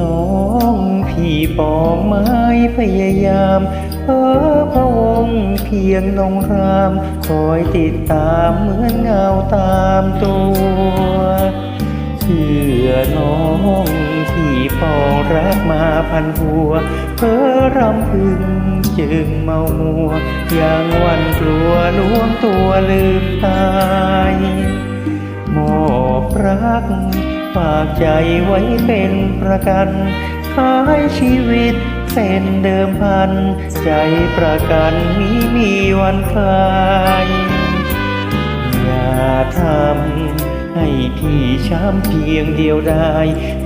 น้องพี่ปองไม้พยายามเออพระองค์เพียงนงราม คอยติดตามเหมือนเงาตามตัวเชื่อน้องที่ปองรักมาพันหัว เพ้อรำพึงจึงเมามัว อย่างวันกลัวล้วงตัวลืมตายากใจไว้เป็นประกันขายชีวิตเป็นเดิมพัน ใจประกันมีมีวันคลายอย่าทำให้พี่ช้ำเพียงเดียวได้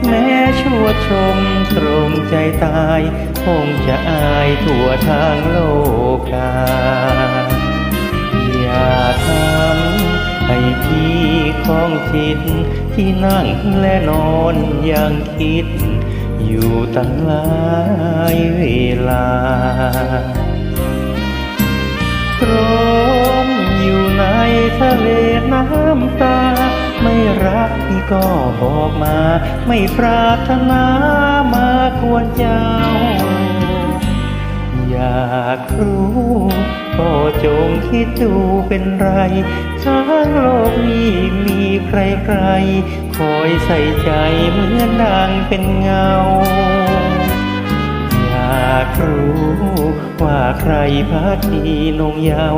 แม้ชั่วชมตรงใจตาย คงจะอายทั่วทางโลกาอย่าทำให้พี่ ของจิตที่นั่งและนอนยังคิด อยู่ตั้งหลายเวลาตรมอยู่ในทะเลน้ำตา ไม่รักพี่ก็บอกมา ไม่ปรารถนามาควรเจ้า อยากรู้ก็จงคิดดูเป็นไรทั้งโลกนี้มีใครๆ คอยใส่ใจเหมือนนางเป็นเงา อยากรู้ว่าใครพักดีนงยาว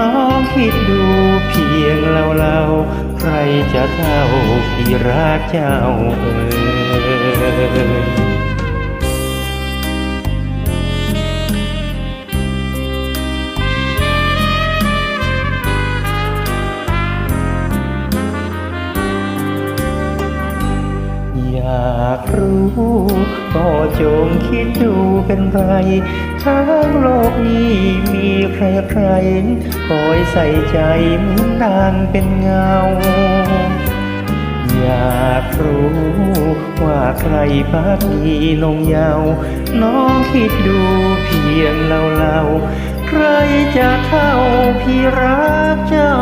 น้องคิดดูเพียงเราเราๆใครจะเท่าพี่รักเจ้าเอ่ย อยากรู้ก็จงคิดดูเป็นไร ทั้งโลกนี้มีใครใครคอยใส่ใจเหมือนนางเป็นเงา อยากรู้ว่าใครพักดีนงยาว น้องคิดดูเพียงเราเราๆใครจะเท่าพี่รักเจ้า